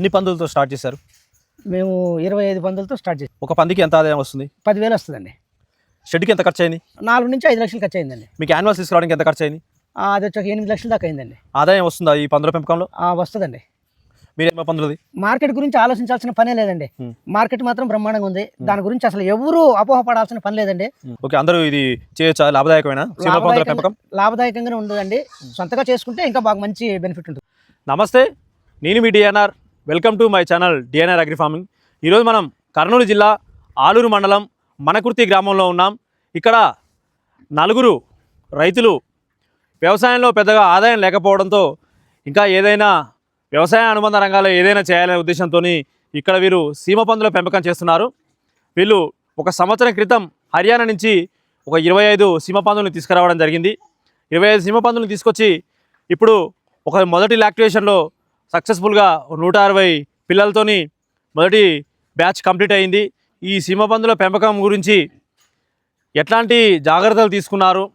ఎన్ని పందులతో స్టార్ట్ చేశారు? మేము ఇరవై ఐదు పందులతో స్టార్ట్ చేసాం ఒక పందికి ఎంత ఆదాయం వస్తుంది? పదివేలు వస్తుందండి. షెడ్కి ఎంత ఖర్చు అయింది? నాలుగు నుంచి ఐదు లక్షలు ఖర్చు అయిందండి మీకు యాన్యువల్స్ తీసుకురావడానికి ఎంత ఖర్చు అయింది అది వచ్చి ఒక ఎనిమిది లక్షల దాకా అయిందండి. ఆదాయం వస్తుందా ఈ పందుల పెంపకంలో? వస్తుందండి. మీరు ఏమో పందులది? మార్కెట్ గురించి ఆలోచించాల్సిన పనే లేదండి. మార్కెట్ మాత్రం బ్రహ్మాండంగా ఉంది. దాని గురించి అసలు ఎవరు అపోహపడాల్సిన పని లేదండి. ఓకే అందరూ ఇది చేయొచ్చా? లాభదాయకమైన? లాభదాయకంగానే ఉంటుందండి. సొంతగా చేసుకుంటే ఇంకా బాగా మంచి బెనిఫిట్ ఉంటుంది. నమస్తే నేను మీ DNR welcome to my channel DNR agri farming. ఈరోజు మనం కర్నూలు జిల్లా ఆలూరు మండలం మనకుర్తి గ్రామంలో ఉన్నాం. ఇక్కడ నలుగురు రైతులు వ్యవసాయంలో పెద్దగా ఆదాయం లేకపోవడంతో ఇంకా ఏదైనా వ్యవసాయ అనుబంధ రంగాల్లో ఏదైనా చేయాలనే ఉద్దేశంతో ఇక్కడ వీరు సీమ పందుల పెంపకం చేస్తున్నారు. వీళ్ళు ఒక సంవత్సరం క్రితం హర్యానా నుంచి ఒక ఇరవై ఐదు సీమ పందులను తీసుకురావడం జరిగింది. ఇరవై ఐదు సీమ పందులను తీసుకొచ్చి ఇప్పుడు ఒక మొదటి లాక్టివేషన్లో సక్సెస్ఫుల్గా నూట అరవై పిల్లలతోని మొదటి బ్యాచ్ కంప్లీట్ అయింది. ఈ సీమ పందుల పెంపకం గురించి ఎట్లాంటి జాగ్రత్తలు తీసుకున్నారు?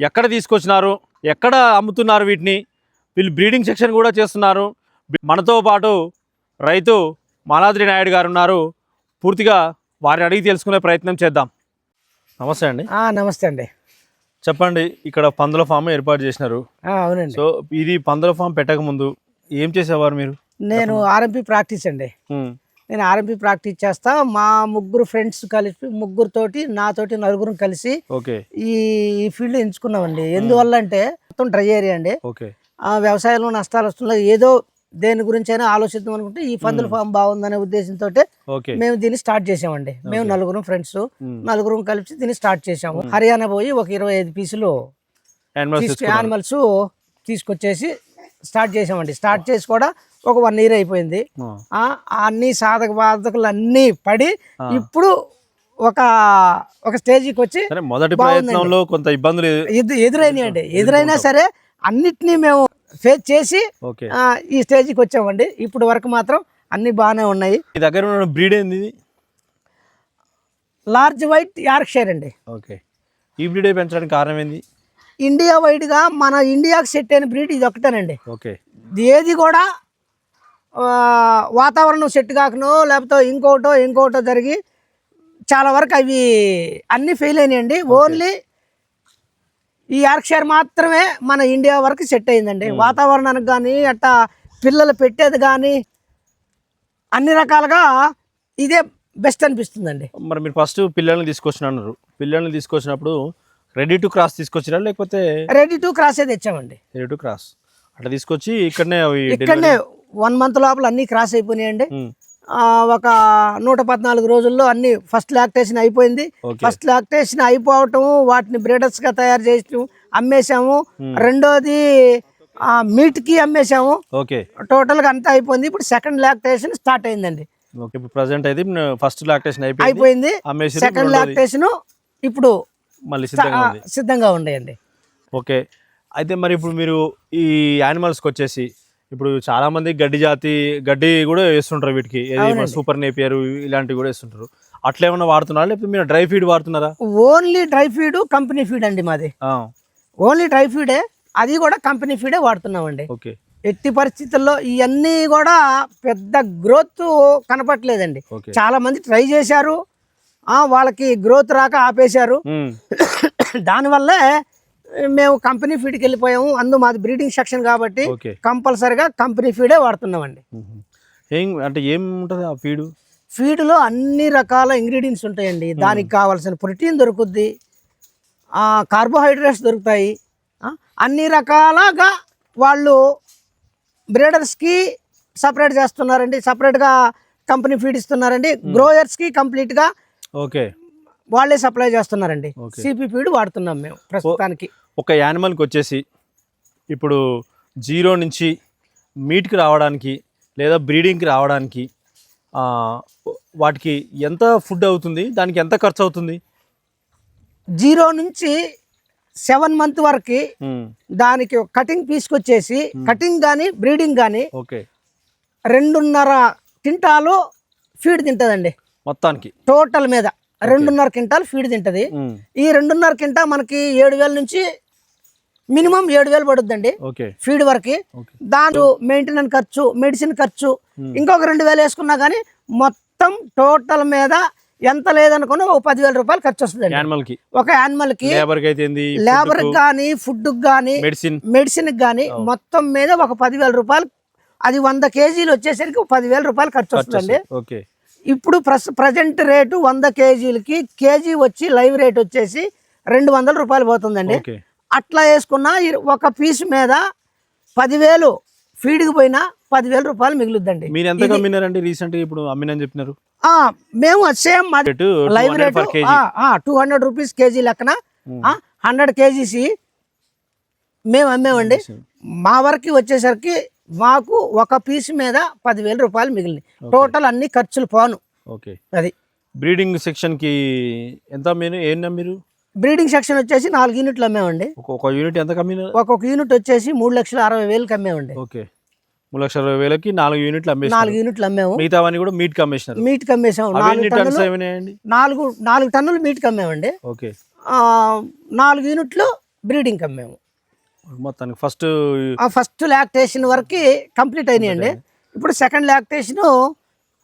ఎక్కడ తీసుకొచ్చినారు? ఎక్కడ అమ్ముతున్నారు వీటిని? వీళ్ళు బ్రీడింగ్ సెక్షన్ కూడా చేస్తున్నారు. మనతో పాటు రైతు మాలాద్రి నాయుడు గారు ఉన్నారు. పూర్తిగా వారిని అడిగి తెలుసుకునే ప్రయత్నం చేద్దాం. నమస్తే అండి. నమస్తే అండి. చెప్పండి ఇక్కడ పందుల ఫామ్ ఏర్పాటు చేసినారు. అవునండి. సో ఇది పందుల ఫామ్ పెట్టక ముందు ఏం చేసేవారు మీరు? నేను ఆర్ఎంపీ ప్రాక్టీస్ అండి. నేను ఆర్ఎంపీ ప్రాక్టీస్ చేస్తా. మా ముగ్గురు ఫ్రెండ్స్ కలిసి ముగ్గురుతోటి నాతోటి నలుగురు కలిసి ఈ ఫీల్డ్ ఎంచుకున్నామండి. ఎందువల్ల అంటే మొత్తం డ్రై ఏరియా అండి. వ్యవసాయంలో నష్టాలు వస్తున్నాయి. ఏదో దేని గురించి అయినా ఆలోచిద్దాం అనుకుంటే ఈ పందుల ఫామ్ బాగుందనే ఉద్దేశంతో మేము దీన్ని స్టార్ట్ చేసామండి. మేము నలుగురు ఫ్రెండ్స్. నలుగురు కలిసి దీన్ని స్టార్ట్ చేసాము. హర్యానా పోయి ఒక ఇరవై ఐదు పీసులు. యానిమల్స్ తీసుకొచ్చేసి స్టార్ట్ చేసామండి స్టార్ట్ చేసి కూడా ఒక వన్ ఇయర్ అయిపోయింది. అన్ని సాధక బాధకులు అన్నీ పడి ఇప్పుడు ఒక ఒక స్టేజ్కి వచ్చి మొదటి. ప్రయత్నంలో కొంత ఇబ్బందులు ఎ- ఎదు ఎదురైనాయి అండి ఎదురైనా సరే అన్నిటినీ మేము ఫేస్ చేసి ఈ స్టేజ్కి వచ్చామండి. ఇప్పుడు వరకు మాత్రం అన్ని బాగానే ఉన్నాయి. మీ దగ్గర ఉన్న బ్రీడ్ ఏంది? లార్జ్ వైట్ యార్క్షైర్ అండి. ఓకే. ఈ బ్రీడే పెంచడానికి కారణం ఏంది? ఇండియా వైడ్గా మన ఇండియాకి సెట్ అయిన బ్రీడ్ ఇది ఒకటేనండి ఓకే. ఏది కూడా వాతావరణం సెట్ కాకనో లేకపోతే ఇంకోటో ఇంకోటో జరిగి చాలా వరకు అవి అన్నీ ఫెయిల్ అయినాయండి. ఓన్లీ ఈ యార్క్షైర్ మాత్రమే మన ఇండియా వరకు సెట్ అయిందండి. వాతావరణానికి కానీ అట్టా పిల్లలు పెట్టేది కానీ అన్ని రకాలుగా ఇదే బెస్ట్ అనిపిస్తుందండి. మరి మీరు ఫస్ట్ పిల్లల్ని తీసుకొచ్చిన పిల్లల్ని తీసుకొచ్చినప్పుడు రెడీ టు క్రాస్ తీసుకొచ్చినా లేకపోతే రెడీ టు క్రాసే తెచ్చామండి. రెడీ టు క్రాస్ అట్లా తీసుకొచ్చి ఇక్కడనే అవి ఇక్కడనే వన్ మంత్ లోపల అన్నీ క్రాస్ అయిపోయినాయండి. ఆ, ఒక నూట పద్నాలుగు రోజుల్లో అన్ని ఫస్ట్ లాక్టేషన్ అయిపోయింది. ఫస్ట్ లాక్టేషన్ అయిపోవటము వాటిని బ్రీడర్స్గా తయారు చేసి అమ్మేశాము. రెండోది ఆ, మీట్కి అమ్మేశాము. ఓకే టోటల్గా అంతా అయిపోయింది. ఇప్పుడు సెకండ్ లాక్టేషన్ స్టార్ట్ అయిందండి. ఓకే ఇప్పుడు ప్రజెంట్ అయితే ఫస్ట్ లాక్టేషన్ అయిపోయింది. సెకండ్ లాక్టేషన్ ఇప్పుడు మళ్ళీ సిద్ధంగా ఉంది. సిద్ధంగా ఉండేయండి ఓకే. అయితే మరి ఇప్పుడు మీరు ఈ యానిమల్స్కి వచ్చేసి ఇప్పుడు చాలా మంది గడ్డి జాతి గడ్డి కూడా వేస్తుంటారు వీటికి. సూపర్ నేపియర్ ఇలాంటివి కూడా వేస్తుంటారు. అట్లా ఏమన్నా వాడుతున్నారా? లేకపోతే మీరు డ్రై ఫీడ్ వాడుతున్నారా? Only dry feed company feed అండి మాది. ఓన్లీ డ్రై ఫీడే అది కూడా కంపెనీ ఫీడే వాడుతున్నామండి. ఓకే. ఎట్టి పరిస్థితుల్లో ఇవన్నీ కూడా పెద్ద గ్రోత్ కనపట్లేదండి. చాలా మంది ట్రై చేశారు వాళ్ళకి గ్రోత్ రాక ఆపేశారు. దానివల్లే మేము కంపెనీ ఫీడ్కి వెళ్ళిపోయాము. అందు మాది బ్రీడింగ్ సెక్షన్ కాబట్టి కంపల్సరిగా కంపెనీ ఫీడే వాడుతున్నామండి. ఏం అంటే ఏం ఉంటుంది ఆ ఫీడు ఫీడ్లో అన్ని రకాల ఇంగ్రీడియంట్స్ ఉంటాయండి. దానికి కావాల్సిన ప్రోటీన్ దొరుకుద్ది. కార్బోహైడ్రేట్స్ దొరుకుతాయి. అన్ని రకాలుగా వాళ్ళు బ్రీడర్స్కి సపరేట్ చేస్తున్నారండి. సపరేట్గా కంపెనీ ఫీడ్ ఇస్తున్నారండి. గ్రోయర్స్కి కంప్లీట్గా ఓకే. వాళ్ళే సప్లై చేస్తున్నారండి. సిపి ఫీడ్ వాడుతున్నాం మేము ప్రస్తుతానికి. ఒక యానిమల్కి వచ్చేసి ఇప్పుడు జీరో నుంచి మీట్కి రావడానికి లేదా బ్రీడింగ్కి రావడానికి వాటికి ఎంత ఫుడ్ అవుతుంది? దానికి ఎంత ఖర్చు అవుతుంది? జీరో నుంచి సెవెన్ మంత్ వరకు దానికి కటింగ్ పీసుకొచ్చేసి కటింగ్ కానీ బ్రీడింగ్ కానీ ఓకే. రెండున్నర క్వింటాలు ఫీడ్ తింటుందండి. మొత్తానికి. టోటల్ మీద రెండున్నర క్వింటాల్ ఫీడ్ తింటది. ఈ రెండున్నర క్వింటా మనకి ఏడు వేల నుంచి మినిమం ఏడు వేలు పడుద్దండి ఫీడ్ వరకు. దాని మెయింటెనెన్స్ ఖర్చు మెడిసిన్ ఖర్చు ఇంకొక రెండు వేలు వేసుకున్నా కానీ మొత్తం టోటల్ మీద ఎంత లేదనుకున్నా ఒక పదివేల రూపాయలు ఖర్చు యానిమల్కి ఒక యానిమల్కి లేబర్ కానీ ఫుడ్ కానీ మెడిసిన్. మెడిసిన్ కానీ మొత్తం మీద ఒక పదివేల రూపాయలు అది వంద కేజీలు వచ్చేసరికి ఒక పదివేల రూపాయలు ఖర్చు వస్తుందండి. ఓకే. ఇప్పుడు ప్రస్ ప్రజెంట్ రేటు వంద కేజీలకి కేజీ వచ్చి లైవ్ రేట్ వచ్చేసి రెండు వందల రూపాయలు పోతుందండి. అట్లా వేసుకున్న ఒక పీస్ మీద పదివేలు ఫీడ్కి పోయినా పదివేల రూపాయలు మిగులుద్దండి. మీరు ఎంత అమ్మినారండి రీసెంట్ ఇప్పుడు అమ్మినని చెప్పినారు మేము same live rate two hundred rupees kg లెక్కన హండ్రెడ్ కేజీస్ మేము అమ్మేమండి మా వరకు వచ్చేసరికి మాకు ఒక పీస్ మీద పదివేల రూపాయలు మిగిలింది టోటల్ అన్ని ఖర్చులు పోను. ఓకే. అది. బ్రీడింగ్ సెక్షన్కి ఎంత మీరు ఏం మీరు బ్రీడింగ్ సెక్షన్ వచ్చేసి నాలుగు యూనిట్లు అమ్మేమండి ఒక ఒక యూనిట్ ఎంత కమ్మినారు ఒక్కొక్క యూనిట్ వచ్చేసి మూడు లక్షల అరవై వేలకు అమ్మేమండి ఓకే. మూడు లక్షల అరవై వేలకి నాలుగు యూనిట్లు అమ్మేసినారు. నాలుగు యూనిట్లు అమ్మాము. మిగతావన్నీ కూడా మీట్ అమ్మేసినారు. మీట్కి అమ్మేసాము. అవి నాలుగు టన్నులు నాలుగు నాలుగు టన్నులు మీట్కి అమ్మామండి ఓకే. నాలుగు యూనిట్లు బ్రీడింగ్కి అమ్మాము. మొత్తానికి ఫస్ట్ ఆ ఫస్ట్ లాక్టేషన్ వరకు కంప్లీట్ అయినాయండి. ఇప్పుడు సెకండ్ లాక్టేషన్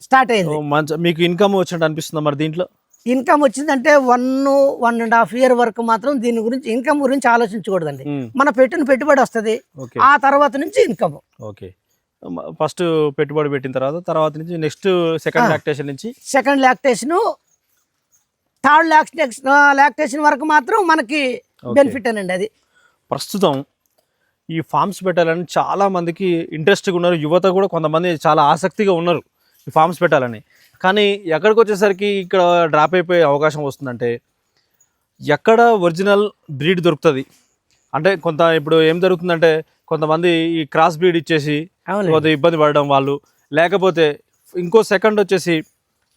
స్టార్ట్ అయింది. మంచి మీకు ఇన్కమ్ వచ్చినట్టు అనిపిస్తుందా మరి దీంట్లో? ఇన్కమ్ వచ్చిందంటే one one and half year వరకు మాత్రం దీని గురించి ఇన్కమ్ గురించి ఆలోచించకూడదండి. మన పెట్టిన పెట్టుబడి వస్తుంది. ఆ తర్వాత నుంచి ఇన్కమ్ ఓకే. ఫస్ట్ పెట్టుబడి పెట్టిన తర్వాత తర్వాత నుంచి నెక్స్ట్ సెకండ్ లాక్టేషన్ నుంచి? Second lactation third lactation lactation వరకు మాత్రం మనకి బెనిఫిట్ అనండి అది. ప్రస్తుతం ఈ ఫార్మ్స్ పెట్టాలని చాలా మందికి ఇంట్రెస్ట్గా ఉన్నారు. యువత కూడా కొంతమంది చాలా ఆసక్తిగా ఉన్నారు ఈ ఫార్మ్స్ పెట్టాలని. కానీ ఎక్కడికి వచ్చేసరికి ఇక్కడ డ్రాప్ అయిపోయే అవకాశం వస్తుందంటే ఎక్కడ ఒరిజినల్ బ్రీడ్ దొరుకుతుంది? అంటే కొంత ఇప్పుడు ఏం జరుగుతుందంటే కొంతమంది ఈ క్రాస్ బ్రీడ్ ఇచ్చేసి కొంత ఇబ్బంది పడడం వాళ్ళు. లేకపోతే ఇంకో సెకండ్ వచ్చేసి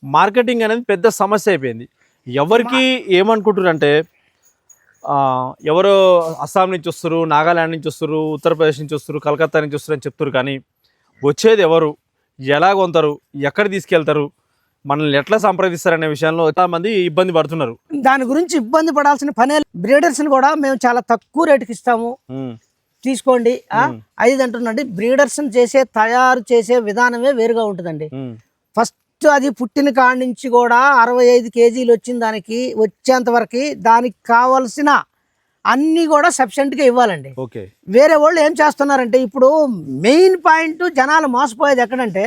మార్కెటింగ్ అనేది పెద్ద సమస్య అయిపోయింది. ఎవరికి ఏమనుకుంటారంటే ఆ, ఎవరో అస్సాం నుంచి వస్తారు నాగాల్యాండ్ నుంచి వస్తారు ఉత్తరప్రదేశ్ నుంచి వస్తారు కలకత్తా నుంచి వస్తారు అని చెప్తారు కానీ వచ్చేది ఎవరు? ఎలా కొంటారు ఎక్కడ తీసుకెళ్తారు? మనల్ని ఎట్లా సంప్రదిస్తారు అనే విషయంలో చాలా మంది ఇబ్బంది పడుతున్నారు. దాని గురించి ఇబ్బంది పడాల్సిన పనే బ్రీడర్స్ని కూడా మేము చాలా తక్కువ రేటుకి ఇస్తాము. తీసుకోండి. ఐదు అంటున్నాండి. బ్రీడర్స్ చేసే తయారు చేసే విధానమే వేరుగా ఉంటుందండి. ఉమ్, ఫస్ట్ అది పుట్టిన కాడి నుంచి కూడా అరవై ఐదు కేజీలు వచ్చిన దానికి వచ్చేంత వరకు దానికి కావలసిన అన్నీ కూడా సఫిషియెంట్గా ఇవ్వాలండి. ఓకే. వేరే వాళ్ళు ఏం చేస్తున్నారంటే ఇప్పుడు మెయిన్ పాయింట్ జనాలు మోసపోయేది ఎక్కడంటే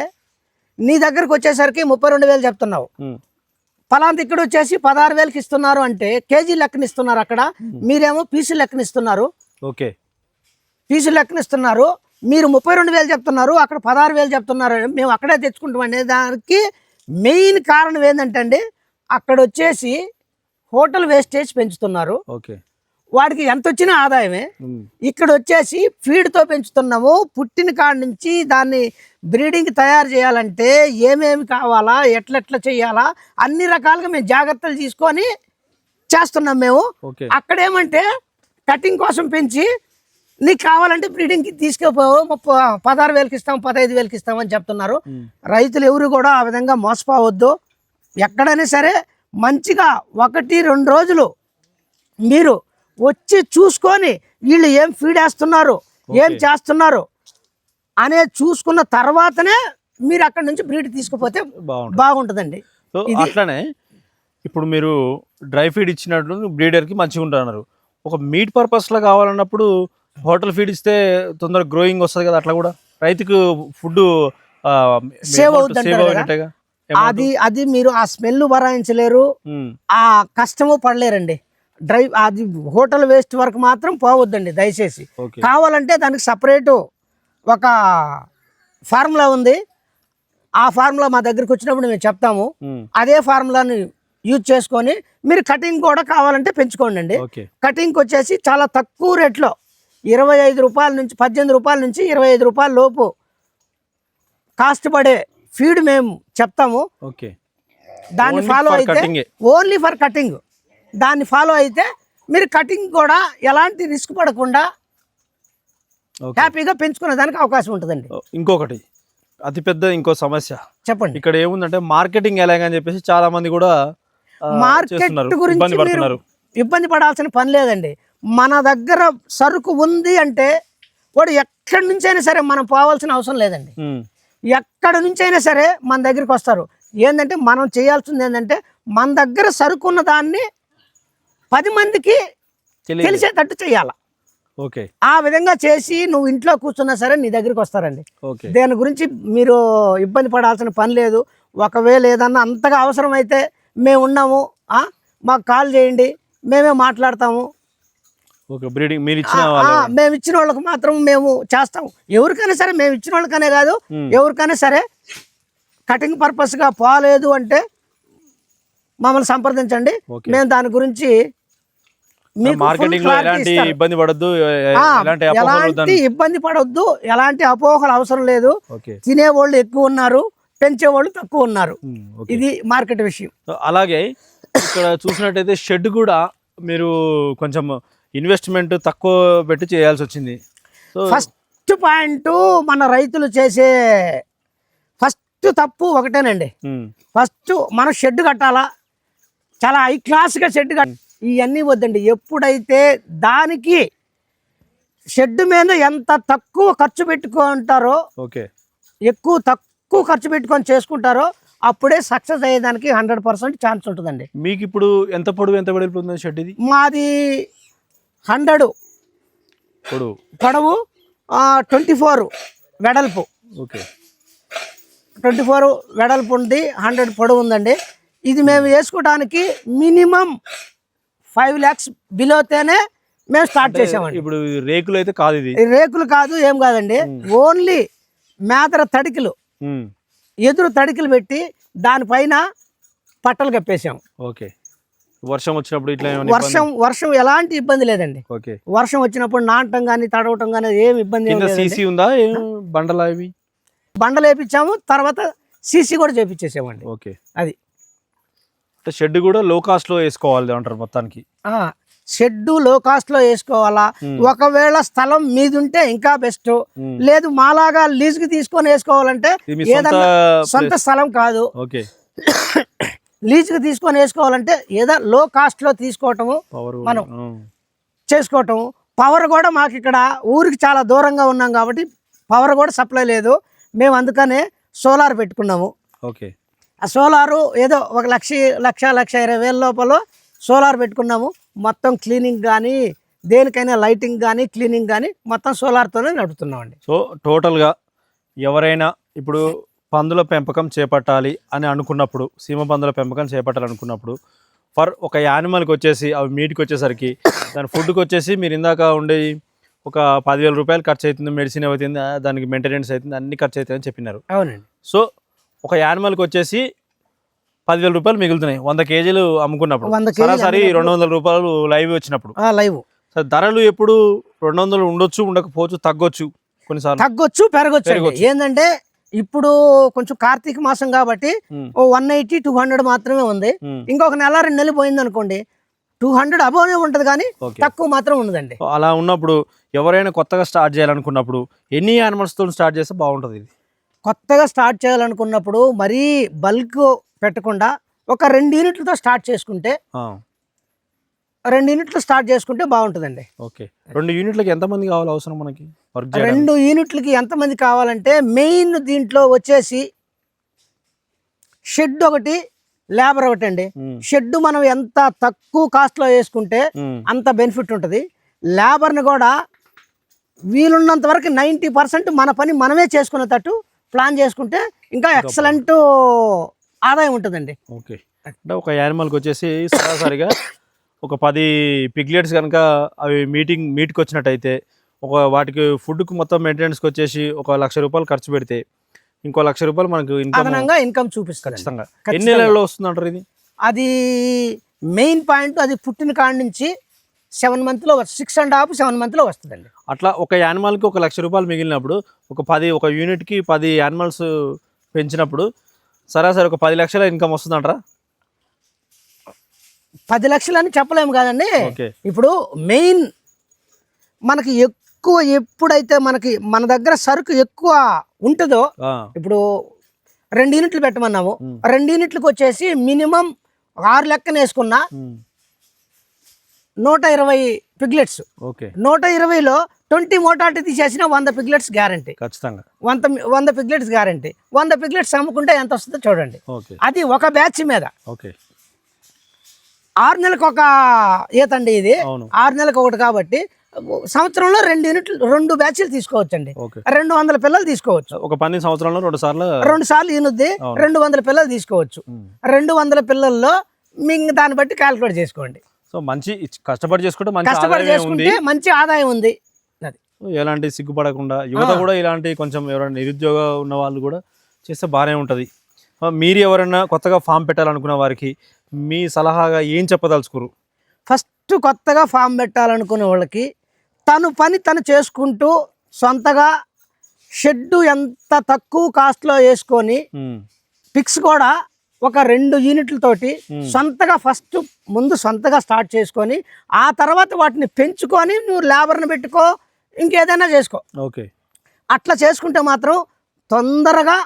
నీ దగ్గరకు వచ్చేసరికి ముప్పై రెండు వేలు చెప్తున్నావు. ఫలాంత ఇక్కడ వచ్చేసి పదహారు వేలకి ఇస్తున్నారు అంటే కేజీ లెక్కన ఇస్తున్నారు అక్కడ. మీరేమో పీసు లెక్కన ఇస్తున్నారు. ఓకే. ఫీజు లెక్కన ఇస్తున్నారు. మీరు ముప్పై రెండు వేలు చెప్తున్నారు అక్కడ పదహారు వేలు చెప్తున్నారు మేము అక్కడే తెచ్చుకుంటాం అనే దానికి మెయిన్ కారణం ఏంటంటే అండి అక్కడ వచ్చేసి హోటల్ వేస్టేజ్ పెంచుతున్నారు. ఓకే. వాడికి ఎంత వచ్చినా ఆదాయమే. ఇక్కడ వచ్చేసి ఫీడ్తో పెంచుతున్నాము. పుట్టిన కాడ నుంచి దాన్ని బ్రీడింగ్ తయారు చేయాలంటే ఏమేమి కావాలా ఎట్లెట్లా చేయాలా అన్ని రకాలుగా మేము జాగ్రత్తలు తీసుకొని చేస్తున్నాం మేము. ఓకే. అక్కడ ఏమంటే కటింగ్ కోసం పెంచి నీకు కావాలంటే బ్రీడింగ్కి తీసుకుపో ముప్ప పదహారు వేలకి ఇస్తాం పదహైదు వేలకి ఇస్తామని చెప్తున్నారు. ఉమ్, రైతులు ఎవరు కూడా ఆ విధంగా మోసపోవద్దు. ఎక్కడైనా సరే మంచిగా ఒకటి రెండు రోజులు మీరు వచ్చి చూసుకొని వీళ్ళు ఏం ఫీడ్ వేస్తున్నారు ఏం. చేస్తున్నారు అనే చూసుకున్న తర్వాతనే మీరు అక్కడ నుంచి బ్రీడ్ తీసుకుపోతే బాగుంటుంది. బాగుంటుందండి. సో అట్లానే ఇప్పుడు మీరు డ్రై ఫీడ్ ఇచ్చినట్టు బ్రీడర్కి మంచిగా ఉంటున్నారు ఒక మీట్ పర్పస్లో కావాలన్నప్పుడు హోటల్ ఫీడ్ ఇస్తే తొందరగా గ్రోయింగ్ వస్తుంది కదా అట్లా కూడా? రైతుకు ఫుడ్ అవుతుంది సేవ్ అయినట్టుగా అది అది మీరు ఆ స్మెల్ భరాయించలేరు ఉమ్, ఆ, కష్టము పడలేరండి. డ్రై అది హోటల్ వేస్ట్ వరకు మాత్రం పోవద్దండి దయచేసి. కావాలంటే దానికి సపరేటు ఒక ఫార్ములా ఉంది. ఆ ఫార్ములా మా దగ్గరికి వచ్చినప్పుడు మేము చెప్తాము. ఉమ్, అదే ఫార్ములాని యూజ్ చేసుకొని మీరు కటింగ్ కూడా కావాలంటే పెంచుకోండి అండి కటింగ్కి వచ్చేసి చాలా తక్కువ రేట్లో ఇరవై ఐదు రూపాయల నుంచి పద్దెనిమిది రూపాయల నుంచి ఇరవై ఐదు రూపాయల లోపు కాస్ట్ పడే ఫీడ్ మేము చెప్తాము. ఓకే. దాన్ని ఫాలో అయితే. ఓన్లీ ఫర్ కటింగ్ దాన్ని ఫాలో అయితే మీరు కటింగ్ కూడా ఎలాంటి రిస్క్ పడకుండా హ్యాపీగా పెంచుకునే దానికి అవకాశం ఉంటుందండి. ఇంకొకటి అతిపెద్ద ఇంకో సమస్య. చెప్పండి. ఇక్కడ ఏముందంటే మార్కెటింగ్ ఎలాగని చెప్పేసి చాలా మంది కూడా మార్కెట్ గురించి ఇబ్బంది పడాల్సిన పని లేదండి. మన దగ్గర సరుకు ఉంది అంటే వాడు ఎక్కడి నుంచైనా సరే మనం పోవాల్సిన అవసరం లేదండి. ఎక్కడ నుంచి అయినా సరే మన దగ్గరికి వస్తారు. ఏంటంటే మనం చేయాల్సింది ఏంటంటే మన దగ్గర సరుకున్న దాన్ని పది మందికి తెలిసేటట్టు చేయాలి. ఓకే. ఆ విధంగా చేసి నువ్వు ఇంట్లో కూర్చున్నా సరే నీ దగ్గరికి వస్తారండి. దేని గురించి మీరు ఇబ్బంది పడాల్సిన పని లేదు. ఒకవేళ ఏదన్నా అంతగా అవసరమైతే మేము ఉన్నాము మాకు కాల్ చేయండి మేమే మాట్లాడతాము. బ్రీడింగ్ మీరు ఇచ్చిన మేము ఇచ్చిన వాళ్ళకి మాత్రం మేము చేస్తాము ఎవరికైనా సరే మేము ఇచ్చిన వాళ్ళకనే కాదు. ఎవరికైనా సరే కటింగ్ పర్పస్గా పోలేదు అంటే మమ్మల్ని సంప్రదించండి. మేము దాని గురించి మార్కెటింగ్లో ఎలాంటి. ఇబ్బంది పడద్దు ఆ, ఎలాంటి ఇబ్బంది పడొద్దు ఎలాంటి అపోహలు అవసరం లేదు. తినేవాళ్ళు ఎక్కువ ఉన్నారు పెంచేవాళ్ళు తక్కువ ఉన్నారు. ఇది మార్కెట్ విషయం. అలాగే ఇక్కడ చూసినట్టయితే షెడ్ కూడా మీరు కొంచెం ఇన్వెస్ట్మెంట్ తక్కువ పెట్టి చేయాల్సి వచ్చింది. సో ఫస్ట్ పాయింట్ మన రైతులు చేసే ఫస్ట్ తప్పు ఒకటేనండి. ఫస్ట్ మనం షెడ్ కట్టాలా? చాలా హై క్లాస్గా షెడ్ కట్ ఇవన్నీ వద్దండి. ఎప్పుడైతే దానికి షెడ్ మీద ఎంత తక్కువ ఖర్చు పెట్టుకుంటారో ఓకే. ఎక్కువ తక్కువ ఖర్చు పెట్టుకొని చేసుకుంటారో అప్పుడే సక్సెస్ అయ్యేదానికి హండ్రెడ్ పర్సెంట్ ఛాన్స్ ఉంటుందండి. మీకు ఇప్పుడు ఎంత పొడవు ఎంత వెడల్పుంది షెడ్ ఇది? మాది హండ్రెడ్. పొడవు పొడవు ట్వంటీ ఫోర్ వెడల్పు. ఓకే. ట్వంటీ ఫోర్ వెడల్పు ఉంది హండ్రెడ్ పొడవు ఉందండి. ఇది మేము వేసుకోవడానికి మినిమం ఫైవ్ ల్యాక్స్ బిలోతేనే మేము స్టార్ట్ చేసామండి. ఇప్పుడు రేకులు అయితే కాదు ఇది. రేకులు కాదు ఏం కాదండి. ఓన్లీ మేతర తడికిలు ఎదురు తడికిలు పెట్టి దానిపైన పట్టలు కప్పేసాం. ఓకే. వర్షం వచ్చినప్పుడు ఇట్లా? వర్షం వర్షం ఎలాంటి ఇబ్బంది లేదండి. ఓకే. వర్షం వచ్చినప్పుడు నాటడం కానీ తడవటం కానీ ఏం ఇబ్బంది. సీసీ ఉందా? బండలా ఇవి బండలు వేపించాము తర్వాత సీసీ కూడా చేపించేసామండి ఓకే. అది. షెడ్ కూడా లో కాస్ట్లో వేసుకోవాలి అంటారు మొత్తానికి. ఆ, షెడ్డు లో కాస్ట్లో వేసుకోవాలా? Hmm. ఒకవేళ స్థలం మీది ఉంటే ఇంకా బెస్ట్. ఉమ్, లేదు మాలాగా లీజ్కి తీసుకొని వేసుకోవాలంటే ఏదన్నా సొంత స్థలం కాదు. ఓకే లీజ్కి తీసుకొని వేసుకోవాలంటే ఏదో లో కాస్ట్లో తీసుకోవటము మనం చేసుకోవటము. పవర్ కూడా మాకు ఇక్కడ ఊరికి చాలా దూరంగా ఉన్నాం కాబట్టి పవర్ కూడా సప్లై లేదు. మేము అందుకనే సోలార్ పెట్టుకున్నాము. ఓకే. ఆ సోలారు ఏదో ఒక లక్ష లక్ష లక్ష ఇరవై వేల లోపల సోలార్ పెట్టుకున్నాము. మొత్తం క్లీనింగ్ కానీ దేనికైనా లైటింగ్ కానీ క్లీనింగ్ కానీ మొత్తం సోలార్తోనే నడుపుతున్నామండి. సో టోటల్గా ఎవరైనా ఇప్పుడు పందుల పెంపకం చేపట్టాలి అని అనుకున్నప్పుడు సీమ పందుల పెంపకం చేపట్టాలి అనుకున్నప్పుడు ఫర్ ఒక యానిమల్కి వచ్చేసి అవి మీట్కి వచ్చేసరికి దాని ఫుడ్కి వచ్చేసి మీరు ఇందాక ఉండే ఒక పదివేల రూపాయలు ఖర్చు అవుతుంది మెడిసిన్ అవుతుంది దానికి మెయింటెనెన్స్ అవుతుంది అన్ని ఖర్చు అవుతాయని చెప్పినారు అవునండి సో ఒక యానిమల్కి వచ్చేసి పదివేల రూపాయలు మిగులుతున్నాయి వంద కేజీలు అమ్ముకున్నప్పుడు సరాసరి. రెండు వందల రూపాయలు లైవ్ వచ్చినప్పుడు లైవ్ ధరలు ఎప్పుడు రెండు వందలు ఉండొచ్చు ఉండకపోవచ్చు తగ్గొచ్చు కొన్నిసార్లు తగ్గొచ్చు. పెరగొచ్చు. ఏంటంటే ఇప్పుడు కొంచెం కార్తీక మాసం కాబట్టి వన్ ఎయిటీ టూ హండ్రెడ్ మాత్రమే ఉంది. ఇంకొక నెల రెండు నెలలు పోయింది అనుకోండి టూ హండ్రెడ్ అబోనే ఉంటుంది కానీ తక్కువ మాత్రం ఉండదండి. అలా ఉన్నప్పుడు ఎవరైనా కొత్తగా స్టార్ట్ చేయాలనుకున్నప్పుడు ఎన్ని animals తో స్టార్ట్ చేస్తే బాగుంటుంది ఇది? కొత్తగా స్టార్ట్ చేయాలనుకున్నప్పుడు మరీ బల్క్ పెట్టకుండా ఒక రెండు యూనిట్లతో స్టార్ట్ చేసుకుంటే రెండు యూనిట్లు స్టార్ట్ చేసుకుంటే బాగుంటుందండి. ఓకే. రెండు యూనిట్లకి ఎంతమంది కావాలి అవసరం మనకి? రెండు యూనిట్లకి ఎంతమంది కావాలంటే మెయిన్ దీంట్లో వచ్చేసి షెడ్ ఒకటి లేబర్ ఒకటి అండి షెడ్ మనం ఎంత తక్కువ కాస్ట్లో వేసుకుంటే అంత బెనిఫిట్ ఉంటుంది. లేబర్ని కూడా వీలున్నంత వరకు నైంటీ పర్సెంట్ మన పని మనమే చేసుకునేటట్టు ప్లాన్ చేసుకుంటే ఇంకా ఎక్సలెంట్ ఆదాయం ఉంటుందండి. ఓకే. అంటే ఒక యానిమల్కి వచ్చేసి సరాసరిగా ఒక పది పిగ్లెట్స్ కనుక అవి మీటింగ్ మీట్కి వచ్చినట్టయితే ఒక వాటికి ఫుడ్కి మొత్తం మెయింటెనెన్స్కి వచ్చేసి ఒక లక్ష రూపాయలు ఖర్చు పెడితే ఇంకో లక్ష రూపాయలు మనకు ఇన్కమ్ అదనంగా ఇన్కమ్ చూపిస్తుంది. ఖచ్చితంగా. ఎన్ని నెలల్లో వస్తుంది అంటారు ఇది? అది మెయిన్ పాయింట్ అది పుట్టిన కాడ నుంచి సెవెన్ మంత్లో సిక్స్ అండ్ హాఫ్ సెవెన్ మంత్లో వస్తుందండి. అట్లా ఒక యానిమల్కి ఒక లక్ష రూపాయలు మిగిలినప్పుడు ఒక పది ఒక యూనిట్కి పది యానిమల్స్ పెంచినప్పుడు సరాసరి ఒక పది లక్షల ఇన్కమ్ వస్తుందంటారా పది లక్షలు అని చెప్పలేము కాదండి. ఇప్పుడు మెయిన్ మనకి ఎక్కువ ఎప్పుడైతే మనకి మన దగ్గర సరుకు ఎక్కువ ఉంటుందో ఇప్పుడు రెండు యూనిట్లు పెట్టమన్నాము. రెండు యూనిట్లకు వచ్చేసి మినిమం ఆరు లెక్కన వేసుకున్న నూట ఇరవై పిగ్లెట్స్. ఓకే. నూట ఇరవైలో ట్వంటీ మోటార్టీ తీసేసిన వంద పిగ్లెట్స్ గ్యారంటీ. ఖచ్చితంగా. వంద వంద పిగ్లెట్స్ గ్యారంటీ. వంద పిగ్లెట్స్ అమ్ముకుంటే ఎంత వస్తుందో చూడండి. అది ఒక బ్యాచ్ మీద. ఓకే. ఆరు నెలలకు ఒక ఈతండి ఇది. అవును. ఆరు నెలలకు ఒకటి కాబట్టి సంవత్సరంలో రెండు యూనిట్లు రెండు బ్యాచ్లు తీసుకోవచ్చండి. రెండు వందల పిల్లలు తీసుకోవచ్చు. ఒక పన్నెండు సంవత్సరంలో రెండు సార్లు రెండు సార్లు ఈనుద్ది. రెండు వందల పిల్లలు తీసుకోవచ్చు. రెండు వందల పిల్లల్లో మీకు దాన్ని బట్టి క్యాలిక్యులేట్ చేసుకోండి. సో మంచి కష్టపడి చేసుకుంటే మంచి కష్టపడి చేసుకుంటే మంచి ఆదాయం ఉంది. అది. ఎలాంటి సిగ్గుపడకుండా యువత కూడా ఇలాంటి కొంచెం ఎవరైనా నిరుద్యోగ ఉన్న వాళ్ళు కూడా చేస్తే బాగానే ఉంటుంది. మీరు ఎవరైనా కొత్తగా ఫామ్ పెట్టాలనుకున్న వారికి మీ సలహాగా ఏం చెప్పదలుచుకోరు? ఫస్ట్ కొత్తగా ఫామ్ పెట్టాలనుకునే వాళ్ళకి తను పని తను చేసుకుంటూ సొంతగా షెడ్డు ఎంత తక్కువ కాస్ట్లో వేసుకొని పిక్స్ కూడా ఒక రెండు యూనిట్లతోటి. సొంతగా ఫస్ట్ ముందు సొంతగా స్టార్ట్ చేసుకొని ఆ తర్వాత వాటిని పెంచుకొని నువ్వు లేబర్ని పెట్టుకో ఇంకేదైనా చేసుకో. ఓకే. అట్లా చేసుకుంటే మాత్రం తొందరగా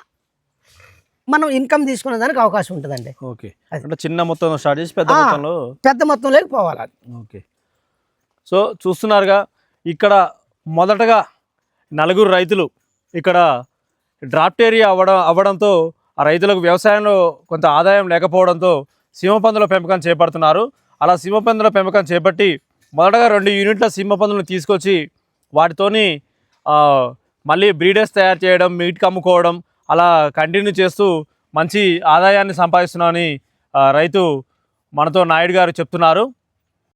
మనం ఇన్కమ్ తీసుకునే దానికి అవకాశం ఉంటుందండి ఓకే. అంటే చిన్న మొత్తం స్టార్ట్ చేసి పెద్ద. మొత్తంలో పెద్ద మొత్తంలోకి పోవాలి అది ఓకే సో చూస్తున్నారుగా ఇక్కడ మొదటగా నలుగురు రైతులు ఇక్కడ డ్రాఫ్ట్ ఏరియా అవ్వడం అవ్వడంతో ఆ రైతులకు వ్యవసాయంలో కొంత ఆదాయం లేకపోవడంతో సీమపందుల పెంపకం చేపడుతున్నారు అలా సీమపందుల పెంపకం చేపట్టి మొదటగా రెండు యూనిట్ల సీమపందులను తీసుకొచ్చి వాటితోని మళ్ళీ బ్రీడర్స్ తయారు చేయడం మీట్కి అమ్ముకోవడం అలా కంటిన్యూ చేస్తూ మంచి ఆదాయాన్ని సంపాదిస్తున్నామని రైతు మనతో నాయుడు గారు చెప్తున్నారు.